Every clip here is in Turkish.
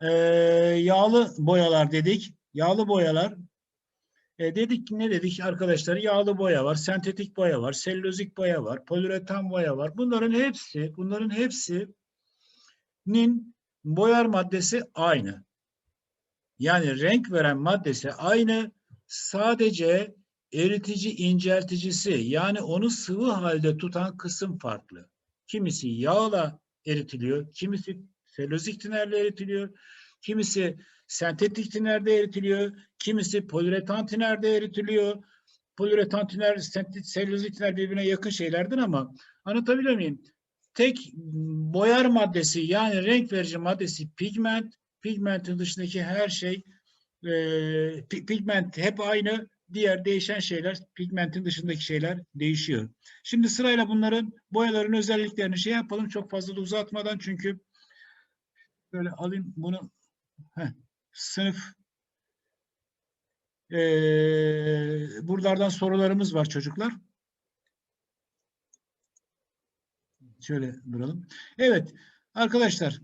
Ee, yağlı boyalar dedik. Yağlı boyalar. E, dedik ne dedik arkadaşlar? Yağlı boya var, sentetik boya var, selülozik boya var, poliüretan boya var. Bunların hepsi, bunların hepsinin boyar maddesi aynı. Yani renk veren maddesi aynı. Sadece eritici incelticisi yani onu sıvı halde tutan kısım farklı. Kimisi yağla eritiliyor, kimisi selülozik tinerle eritiliyor, kimisi sentetik tinerde eritiliyor, kimisi poliüretan tinerde eritiliyor. Poliüretan tiner, sentetik, selülozik tiner birbirine yakın şeylerdir ama anlatabiliyor muyum? Tek boyar maddesi yani renk verici maddesi pigment, pigmentin dışındaki her şey e, pi- pigment hep aynı. Diğer değişen şeyler, pigmentin dışındaki şeyler değişiyor. Şimdi sırayla bunların boyaların özelliklerini şey yapalım çok fazla da uzatmadan çünkü böyle alayım bunu Heh, sınıf Ee, buralardan sorularımız var çocuklar. Şöyle duralım. Evet arkadaşlar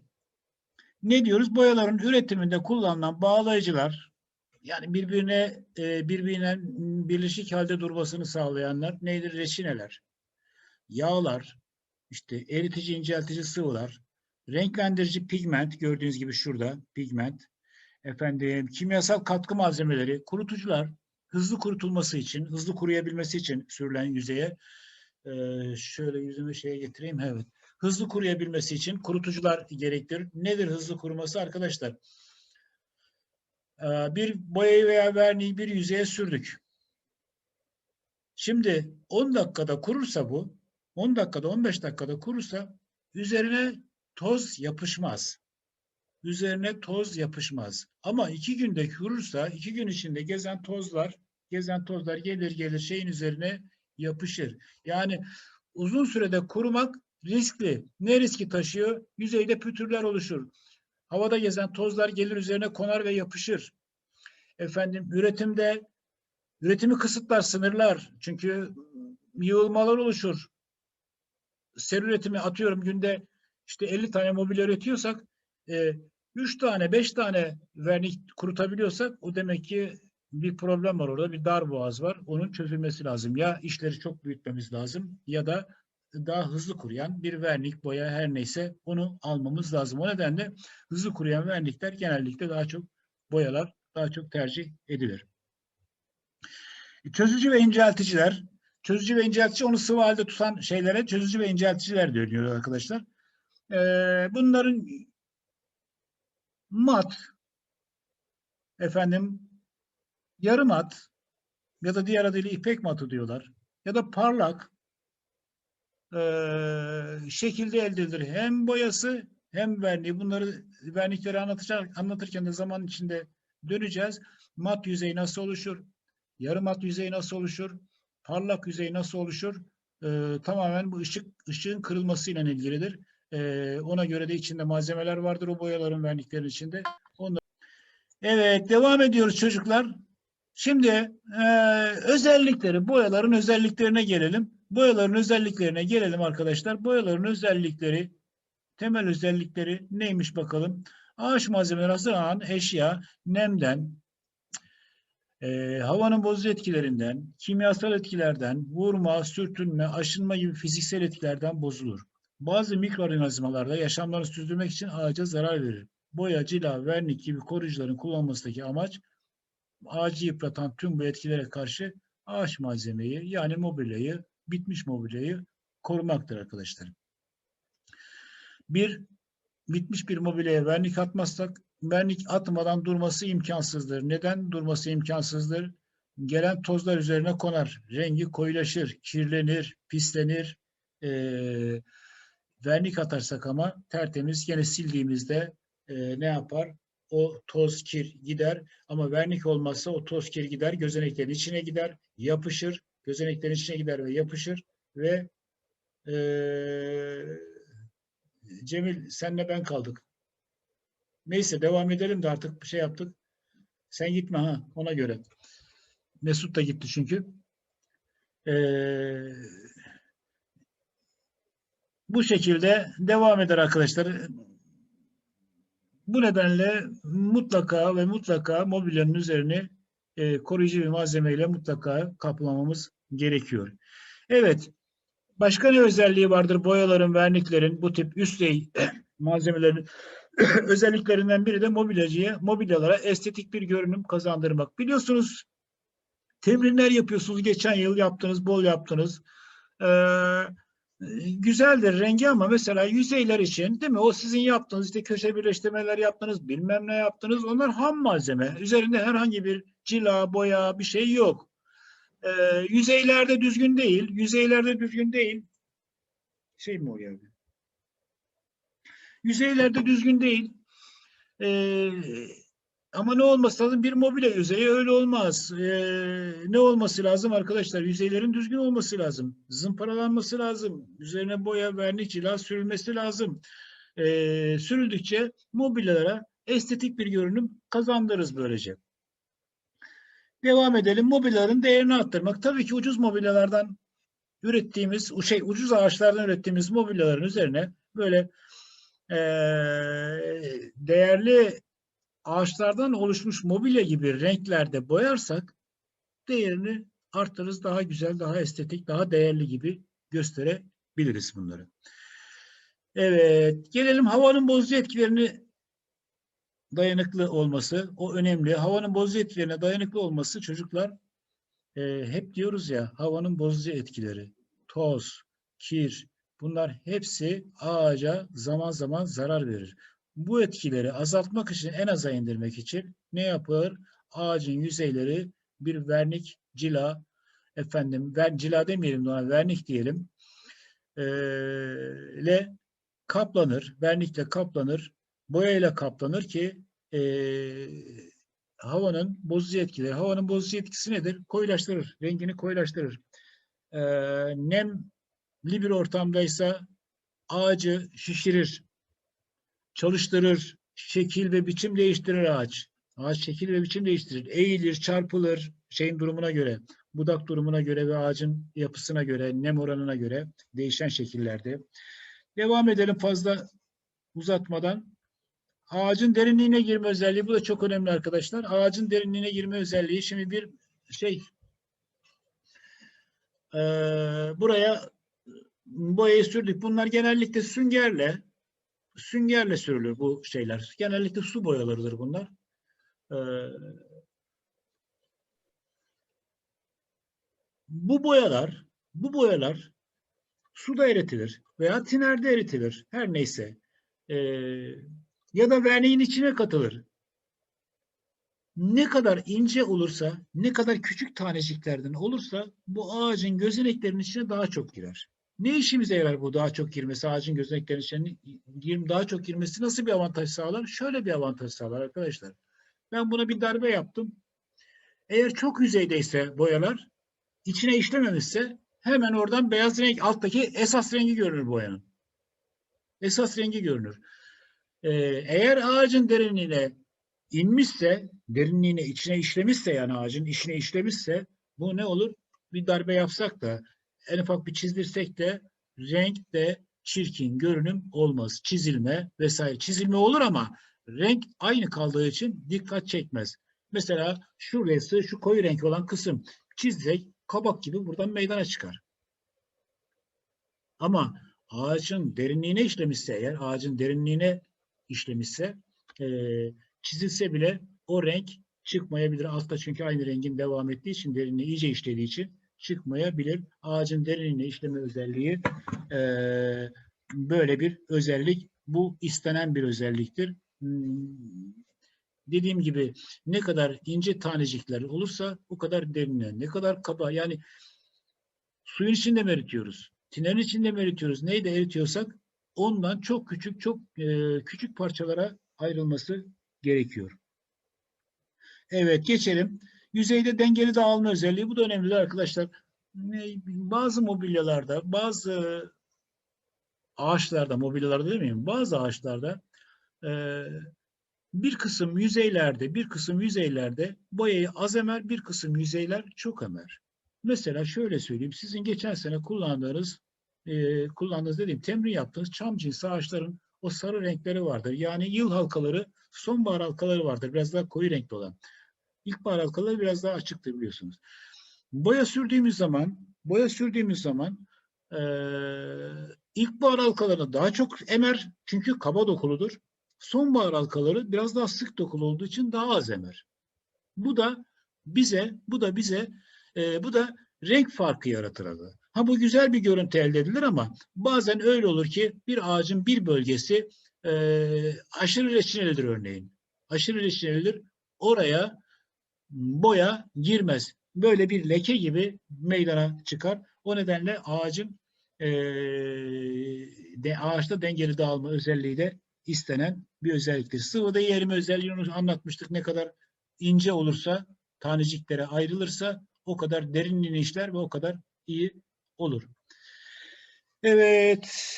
ne diyoruz? Boyaların üretiminde kullanılan bağlayıcılar yani birbirine e, birbirine birleşik halde durmasını sağlayanlar nedir? Reçineler, yağlar, işte eritici inceltici sıvılar, renklendirici pigment gördüğünüz gibi şurada pigment, efendim kimyasal katkı malzemeleri, kurutucular hızlı kurutulması için, hızlı kuruyabilmesi için sürülen yüzeye e, şöyle yüzümü şeye getireyim. Evet. Hızlı kuruyabilmesi için kurutucular gerektirir. Nedir hızlı kuruması arkadaşlar? Ee, bir boyayı veya verniği bir yüzeye sürdük. Şimdi 10 dakikada kurursa bu, 10 dakikada 15 dakikada kurursa üzerine toz yapışmaz. Üzerine toz yapışmaz. Ama iki günde kurursa, iki gün içinde gezen tozlar, gezen tozlar gelir gelir şeyin üzerine yapışır. Yani uzun sürede kurumak riskli. Ne riski taşıyor? Yüzeyde pütürler oluşur. Havada gezen tozlar gelir üzerine konar ve yapışır. Efendim üretimde üretimi kısıtlar, sınırlar. Çünkü yığılmalar oluşur. Ser üretimi atıyorum günde işte 50 tane mobilya üretiyorsak e, 3 tane 5 tane vernik kurutabiliyorsak o demek ki bir problem var orada. Bir dar boğaz var. Onun çözülmesi lazım. Ya işleri çok büyütmemiz lazım ya da daha hızlı kuruyan bir vernik, boya her neyse onu almamız lazım. O nedenle hızlı kuruyan vernikler genellikle daha çok boyalar daha çok tercih edilir. Çözücü ve incelticiler. Çözücü ve inceltici onu sıvı halde tutan şeylere çözücü ve incelticiler deniyor arkadaşlar. Ee, bunların mat, efendim yarı mat ya da diğer adıyla ipek matı diyorlar. Ya da parlak eee, şekilde elde edilir. Hem boyası hem verniği. Bunları vernikleri anlatacak, anlatırken de zaman içinde döneceğiz. Mat yüzeyi nasıl oluşur? Yarı mat yüzeyi nasıl oluşur? Parlak yüzeyi nasıl oluşur? Eee, tamamen bu ışık ışığın kırılmasıyla ilgilidir. Eee, ona göre de içinde malzemeler vardır o boyaların verniklerin içinde. Onlar... Evet devam ediyoruz çocuklar. Şimdi eee, özellikleri, boyaların özelliklerine gelelim. Boyaların özelliklerine gelelim arkadaşlar. Boyaların özellikleri, temel özellikleri neymiş bakalım. Ağaç malzemeleri hazırlanan eşya nemden, eee, havanın bozucu etkilerinden, kimyasal etkilerden, vurma, sürtünme, aşınma gibi fiziksel etkilerden bozulur. Bazı mikroorganizmalarda yaşamlarını sürdürmek için ağaca zarar verir. Boya, cila, vernik gibi koruyucuların kullanılmasındaki amaç ağacı yıpratan tüm bu etkilere karşı ağaç malzemeyi yani mobilyayı, bitmiş mobilyayı korumaktır arkadaşlar. Bir, bitmiş bir mobilyaya vernik atmazsak, vernik atmadan durması imkansızdır. Neden durması imkansızdır? Gelen tozlar üzerine konar, rengi koyulaşır, kirlenir, pislenir. Ee, vernik atarsak ama tertemiz gene sildiğimizde e, ne yapar? O toz kir gider ama vernik olmazsa o toz kir gider, gözeneklerin içine gider, yapışır, gözeneklerin içine gider ve yapışır ve eee Cemil senle ben kaldık. Neyse devam edelim de artık bir şey yaptık. Sen gitme ha ona göre. Mesut da gitti çünkü. Eee, bu şekilde devam eder arkadaşlar. Bu nedenle mutlaka ve mutlaka mobilyanın üzerini e, koruyucu bir malzemeyle mutlaka kaplamamız gerekiyor. Evet. Başka ne özelliği vardır boyaların, verniklerin, bu tip üstey malzemelerin özelliklerinden biri de mobilyacıya, mobilyalara estetik bir görünüm kazandırmak. Biliyorsunuz temrinler yapıyorsunuz. Geçen yıl yaptınız, bol yaptınız. Ee, güzeldir rengi ama mesela yüzeyler için değil mi? O sizin yaptığınız işte köşe birleştirmeler yaptınız, bilmem ne yaptınız. Onlar ham malzeme. Üzerinde herhangi bir cila, boya bir şey yok. Ee, yüzeylerde düzgün değil. Yüzeylerde düzgün değil. Şey mi oluyor? Yüzeylerde düzgün değil. Ee, ama ne olması lazım? Bir mobilya yüzeyi öyle olmaz. Ee, ne olması lazım arkadaşlar? Yüzeylerin düzgün olması lazım. Zımparalanması lazım. Üzerine boya, vernik, cila sürülmesi lazım. Ee, sürüldükçe mobilyalara estetik bir görünüm kazandırırız böylece. Devam edelim. Mobilyaların değerini arttırmak. Tabii ki ucuz mobilyalardan ürettiğimiz, şey ucuz ağaçlardan ürettiğimiz mobilyaların üzerine böyle e, değerli ağaçlardan oluşmuş mobilya gibi renklerde boyarsak değerini arttırırız. Daha güzel, daha estetik, daha değerli gibi gösterebiliriz bunları. Evet, gelelim havanın bozucu etkilerini dayanıklı olması. O önemli. Havanın bozucu etkilerine dayanıklı olması çocuklar e, hep diyoruz ya havanın bozucu etkileri. Toz, kir, bunlar hepsi ağaca zaman zaman zarar verir. Bu etkileri azaltmak için, en aza indirmek için ne yapılır? Ağacın yüzeyleri bir vernik, cila, efendim ver, cila demeyelim de ona vernik diyelim, e, kaplanır, vernikle kaplanır, boyayla kaplanır ki e, havanın bozucu etkileri. Havanın bozucu etkisi nedir? Koyulaştırır, rengini koyulaştırır. E, nemli bir ortamdaysa ağacı şişirir, çalıştırır, şekil ve biçim değiştirir ağaç. Ağaç şekil ve biçim değiştirir. Eğilir, çarpılır şeyin durumuna göre, budak durumuna göre ve ağacın yapısına göre, nem oranına göre değişen şekillerde. Devam edelim fazla uzatmadan. Ağacın derinliğine girme özelliği, bu da çok önemli arkadaşlar. Ağacın derinliğine girme özelliği, şimdi bir şey, e, buraya boyayı sürdük. Bunlar genellikle süngerle, süngerle sürülür bu şeyler. Genellikle su boyalarıdır bunlar. Ee, bu boyalar, bu boyalar suda eritilir veya tinerde eritilir. Her neyse. Ee, ya da verniğin içine katılır. Ne kadar ince olursa, ne kadar küçük taneciklerden olursa bu ağacın gözeneklerinin içine daha çok girer. Ne işimize yarar bu daha çok girmesi, ağacın gözeneklerinin içine daha çok girmesi nasıl bir avantaj sağlar? Şöyle bir avantaj sağlar arkadaşlar. Ben buna bir darbe yaptım. Eğer çok yüzeydeyse boyalar, içine işlememişse hemen oradan beyaz renk alttaki esas rengi görünür boyanın. Esas rengi görünür. Ee, eğer ağacın derinliğine inmişse, derinliğine içine işlemişse yani ağacın içine işlemişse bu ne olur? Bir darbe yapsak da en ufak bir çizdirsek de renk de çirkin görünüm olmaz. Çizilme vesaire. Çizilme olur ama renk aynı kaldığı için dikkat çekmez. Mesela şurası şu koyu renk olan kısım çizsek kabak gibi buradan meydana çıkar. Ama ağacın derinliğine işlemişse eğer ağacın derinliğine işlemişse e, çizilse bile o renk çıkmayabilir. Altta çünkü aynı rengin devam ettiği için derinliği iyice işlediği için çıkmayabilir. Ağacın derinliğine işleme özelliği e, böyle bir özellik. Bu istenen bir özelliktir. Hmm, dediğim gibi ne kadar ince tanecikler olursa o kadar derine, ne kadar kaba yani suyun içinde mi eritiyoruz? Tinerin içinde mi eritiyoruz? Neyi de eritiyorsak ondan çok küçük çok e, küçük parçalara ayrılması gerekiyor. Evet geçelim. Yüzeyde dengeli dağılma özelliği bu da önemli arkadaşlar. Bazı mobilyalarda, bazı ağaçlarda, mobilyalarda değil? Bazı ağaçlarda e, bir kısım yüzeylerde, bir kısım yüzeylerde boyayı az emer, bir kısım yüzeyler çok emer. Mesela şöyle söyleyeyim, sizin geçen sene kullandığınız, e, kullandığınız dediğim temrin yaptığınız çam cinsi ağaçların o sarı renkleri vardır. Yani yıl halkaları, sonbahar halkaları vardır. Biraz daha koyu renkli olan. İlkbahar halkaları biraz daha açıktır biliyorsunuz. Boya sürdüğümüz zaman, boya sürdüğümüz zaman eee ilkbahar halkalarını daha çok emer çünkü kaba dokuludur. Sonbahar halkaları biraz daha sık dokulu olduğu için daha az emer. Bu da bize, bu da bize, eee, bu da renk farkı yaratır. adı. Ha bu güzel bir görüntü elde edilir ama bazen öyle olur ki bir ağacın bir bölgesi eee aşırı reçinelidir örneğin. Aşırı reçinelidir. Oraya boya girmez. Böyle bir leke gibi meydana çıkar. O nedenle ağacın eee de, ağaçta dengeli dağılma özelliği de istenen bir özelliktir. Sıvıda yerime özelliğini anlatmıştık. Ne kadar ince olursa, taneciklere ayrılırsa o kadar derinliğini işler ve o kadar iyi olur. Evet.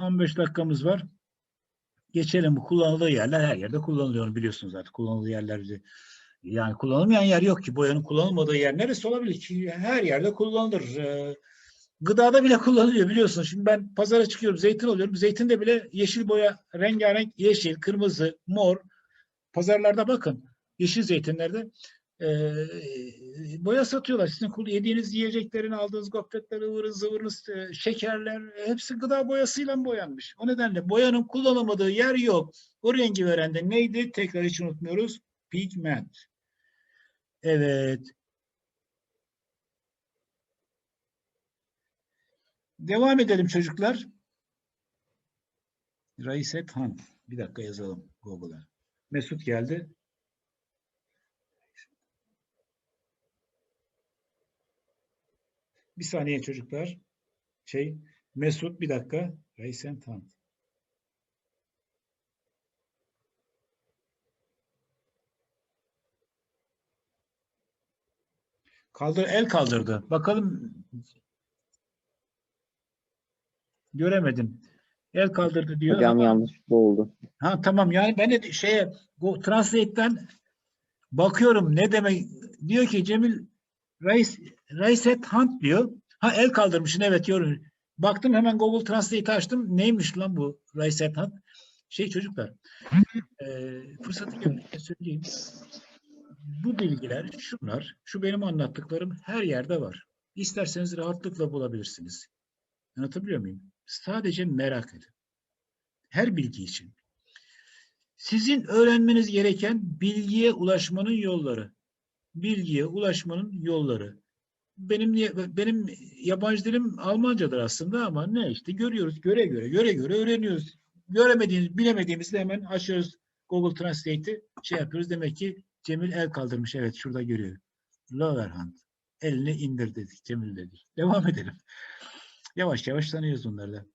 15 dakikamız var. Geçelim kullanıldığı yerler her yerde kullanılıyor biliyorsunuz artık kullanıldığı yerler bizi- yani kullanılmayan yer yok ki boyanın kullanılmadığı yer neresi olabilir ki her yerde kullanılır. Ee, gıdada bile kullanılıyor biliyorsunuz. Şimdi ben pazara çıkıyorum zeytin alıyorum. Zeytinde bile yeşil boya rengarenk yeşil, kırmızı, mor. Pazarlarda bakın yeşil zeytinlerde eee, boya satıyorlar. Sizin yediğiniz yiyeceklerin aldığınız gofretler, ıvırınız, zıvırınız, e, şekerler e, hepsi gıda boyasıyla boyanmış. O nedenle boyanın kullanılmadığı yer yok. O rengi veren de neydi? Tekrar hiç unutmuyoruz. Pigment. Evet. Devam edelim çocuklar. Raiset Han. Bir dakika yazalım Google'a. Mesut geldi. Bir saniye çocuklar. Şey, Mesut bir dakika. Raiset Han. Kaldır, el kaldırdı. Bakalım. Göremedim. El kaldırdı diyor. Hocam ama- yanlışlıkla oldu. Ha tamam yani ben de şeye bu Translate'den bakıyorum ne demek diyor ki Cemil Reis Reiset Hunt diyor. Ha el kaldırmışsın evet yorum. Baktım hemen Google Translate'i açtım. Neymiş lan bu Reiset Hunt? Şey çocuklar e, fırsatı görünce söyleyeyim. Bu bilgiler şunlar. Şu benim anlattıklarım her yerde var. İsterseniz rahatlıkla bulabilirsiniz. Anlatabiliyor muyum? Sadece merak edin. Her bilgi için. Sizin öğrenmeniz gereken bilgiye ulaşmanın yolları. Bilgiye ulaşmanın yolları. Benim benim yabancı dilim Almancadır aslında ama ne işte görüyoruz göre göre göre göre öğreniyoruz. Göremediğimiz bilemediğimizde hemen açıyoruz Google Translate'i şey yapıyoruz. Demek ki Cemil el kaldırmış. Evet şurada görüyor. Lower hand. Elini indir dedik. Cemil dedik. Devam edelim. Yavaş yavaş tanıyoruz bunları da.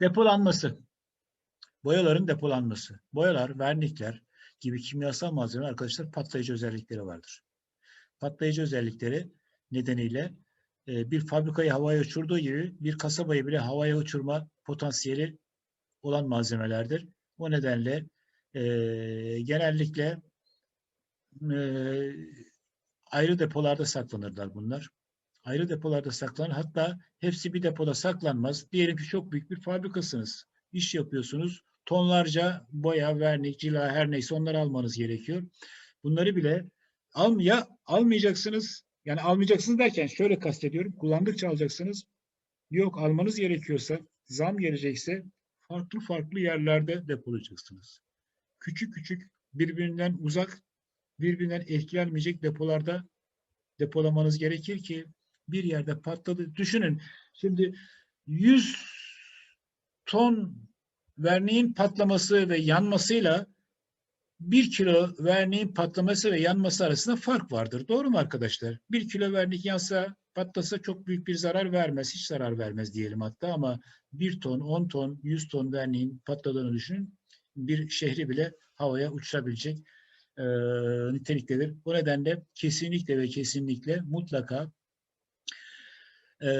Depolanması. Boyaların depolanması. Boyalar, vernikler gibi kimyasal malzeme arkadaşlar patlayıcı özellikleri vardır. Patlayıcı özellikleri nedeniyle e, bir fabrikayı havaya uçurduğu gibi bir kasabayı bile havaya uçurma potansiyeli olan malzemelerdir. O nedenle e, genellikle e, ayrı depolarda saklanırlar bunlar. Ayrı depolarda saklanır. Hatta hepsi bir depoda saklanmaz. Diyelim ki çok büyük bir fabrikasınız. İş yapıyorsunuz. Tonlarca boya, vernik, cila her neyse onları almanız gerekiyor. Bunları bile al, ya almayacaksınız. Yani almayacaksınız derken şöyle kastediyorum. Kullandıkça alacaksınız. Yok almanız gerekiyorsa, zam gelecekse farklı farklı yerlerde depolayacaksınız. Küçük küçük birbirinden uzak, birbirinden etkilenmeyecek depolarda depolamanız gerekir ki bir yerde patladı. Düşünün şimdi 100 ton verniğin patlaması ve yanmasıyla 1 kilo verniğin patlaması ve yanması arasında fark vardır. Doğru mu arkadaşlar? 1 kilo vernik yansa patlasa çok büyük bir zarar vermez. Hiç zarar vermez diyelim hatta ama 1 ton, 10 ton, 100 ton verniğin patladığını düşünün. Bir şehri bile havaya uçurabilecek e, niteliktedir. Bu nedenle kesinlikle ve kesinlikle mutlaka e,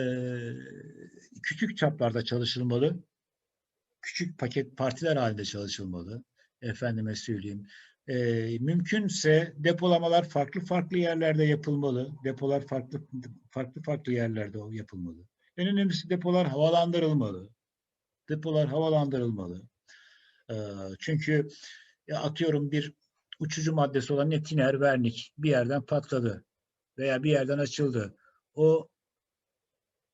küçük çaplarda çalışılmalı. Küçük paket partiler halinde çalışılmalı. Efendime söyleyeyim. E, mümkünse depolamalar farklı farklı yerlerde yapılmalı. Depolar farklı farklı farklı yerlerde yapılmalı. En önemlisi depolar havalandırılmalı. Depolar havalandırılmalı. Ee, çünkü ya atıyorum bir uçucu maddesi olan ne tiner, vernik bir yerden patladı veya bir yerden açıldı. O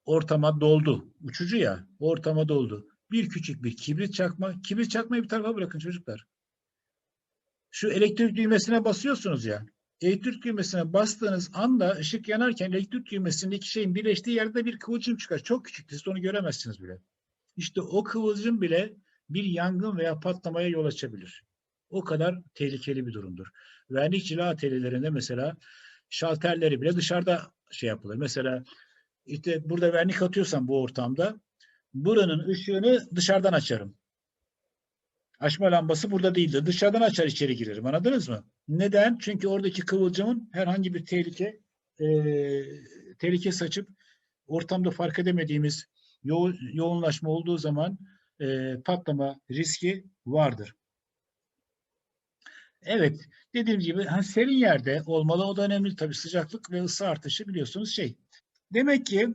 ortama doldu. Uçucu ya, ortama doldu. Bir küçük bir kibrit çakma, kibrit çakmayı bir tarafa bırakın çocuklar. Şu elektrik düğmesine basıyorsunuz ya. Elektrik düğmesine bastığınız anda ışık yanarken elektrik düğmesindeki şeyin birleştiği yerde bir kıvılcım çıkar. Çok küçük. Siz onu göremezsiniz bile. İşte o kıvılcım bile bir yangın veya patlamaya yol açabilir. O kadar tehlikeli bir durumdur. Vernik cila atölyelerinde mesela şalterleri bile dışarıda şey yapılır. Mesela işte burada vernik atıyorsam bu ortamda buranın ışığını dışarıdan açarım. Açma lambası burada değildir. Dışarıdan açar içeri girerim. Anladınız mı? Neden? Çünkü oradaki kıvılcımın herhangi bir tehlike e, tehlike saçıp ortamda fark edemediğimiz yo yoğunlaşma olduğu zaman e, patlama riski vardır. Evet, dediğim gibi hani serin yerde olmalı. O da önemli tabii sıcaklık ve ısı artışı biliyorsunuz şey. Demek ki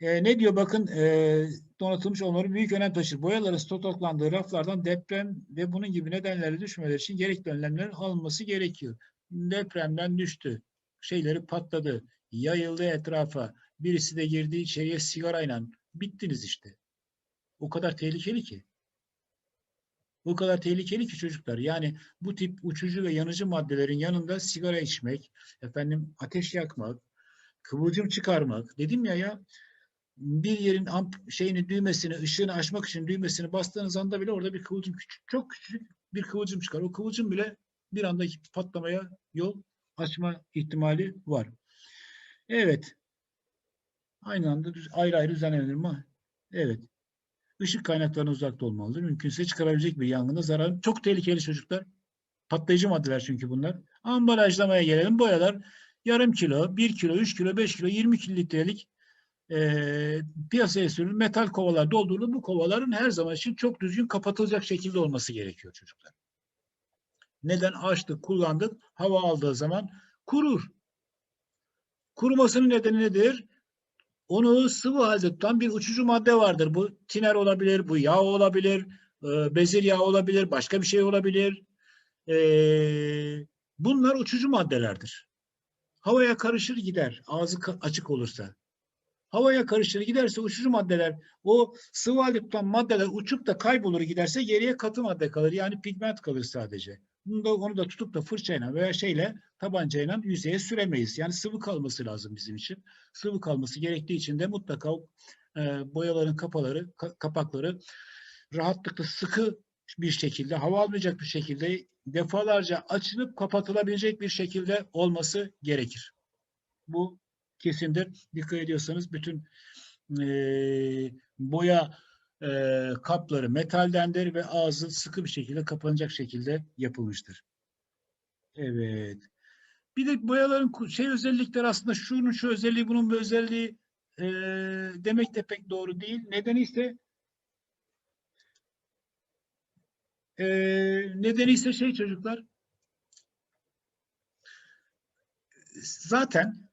e, ne diyor bakın e, donatılmış olmaları büyük önem taşır. Boyaların stoklandığı raflardan deprem ve bunun gibi nedenlerle düşmeleri için gerekli önlemlerin alınması gerekiyor. Depremden düştü. Şeyleri patladı. Yayıldı etrafa. Birisi de girdi içeriye sigarayla. Bittiniz işte. O kadar tehlikeli ki. O kadar tehlikeli ki çocuklar. Yani bu tip uçucu ve yanıcı maddelerin yanında sigara içmek, efendim ateş yakmak, kıvılcım çıkarmak. Dedim ya ya bir yerin amp şeyini düğmesini, ışığını açmak için düğmesini bastığınız anda bile orada bir kıvılcım küçük, çok küçük bir kıvılcım çıkar. O kıvılcım bile bir anda patlamaya yol açma ihtimali var. Evet. Aynı anda ayrı ayrı düzenlenir mi? Evet. Işık kaynaklarına uzakta olmalıdır. Mümkünse çıkarabilecek bir yangında zarar. Çok tehlikeli çocuklar. Patlayıcı maddeler çünkü bunlar. Ambalajlamaya gelelim. Boyalar yarım kilo, bir kilo, üç kilo, beş kilo, 20 litrelik e, piyasaya sürülen metal kovalar doldurulur. Bu kovaların her zaman için çok düzgün kapatılacak şekilde olması gerekiyor çocuklar. Neden? Açtık, kullandık. Hava aldığı zaman kurur. Kurumasının nedeni nedir? Onu sıvı halde tutan bir uçucu madde vardır. Bu tiner olabilir, bu yağ olabilir, e, bezir yağı olabilir, başka bir şey olabilir. E, bunlar uçucu maddelerdir. Havaya karışır gider, ağzı açık olursa. Havaya karışır giderse uçucu maddeler, o sıvı halde tutan maddeler uçup da kaybolur giderse geriye katı madde kalır. Yani pigment kalır sadece. Bunu da, onu da tutup da fırçayla veya şeyle tabancayla yüzeye süremeyiz. Yani sıvı kalması lazım bizim için. Sıvı kalması gerektiği için de mutlaka e, boyaların kapaları, ka- kapakları rahatlıkla sıkı bir şekilde, hava almayacak bir şekilde defalarca açılıp kapatılabilecek bir şekilde olması gerekir. Bu kesindir. Dikkat ediyorsanız bütün e, boya e, kapları metaldendir ve ağzı sıkı bir şekilde kapanacak şekilde yapılmıştır. Evet. Bir de boyaların şey özellikleri aslında şunun şu özelliği bunun bu özelliği e, demek de pek doğru değil. Nedeni ise e, nedeni ise şey çocuklar zaten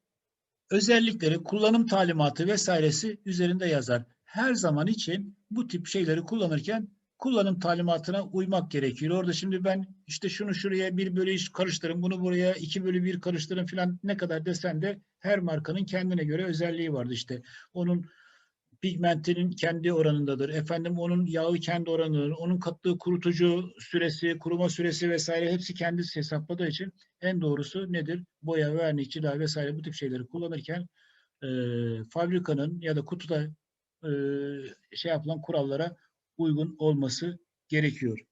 özellikleri, kullanım talimatı vesairesi üzerinde yazar. Her zaman için bu tip şeyleri kullanırken kullanım talimatına uymak gerekiyor. Orada şimdi ben işte şunu şuraya bir bölü iş karıştırın, bunu buraya iki bölü bir karıştırın filan ne kadar desen de her markanın kendine göre özelliği vardı işte. Onun pigmentinin kendi oranındadır. Efendim onun yağı kendi oranıdır. Onun kattığı kurutucu süresi, kuruma süresi vesaire hepsi kendisi hesapladığı için en doğrusu nedir? Boya, vernik, cila vesaire bu tip şeyleri kullanırken e, fabrikanın ya da kutuda e, şey yapılan kurallara uygun olması gerekiyor.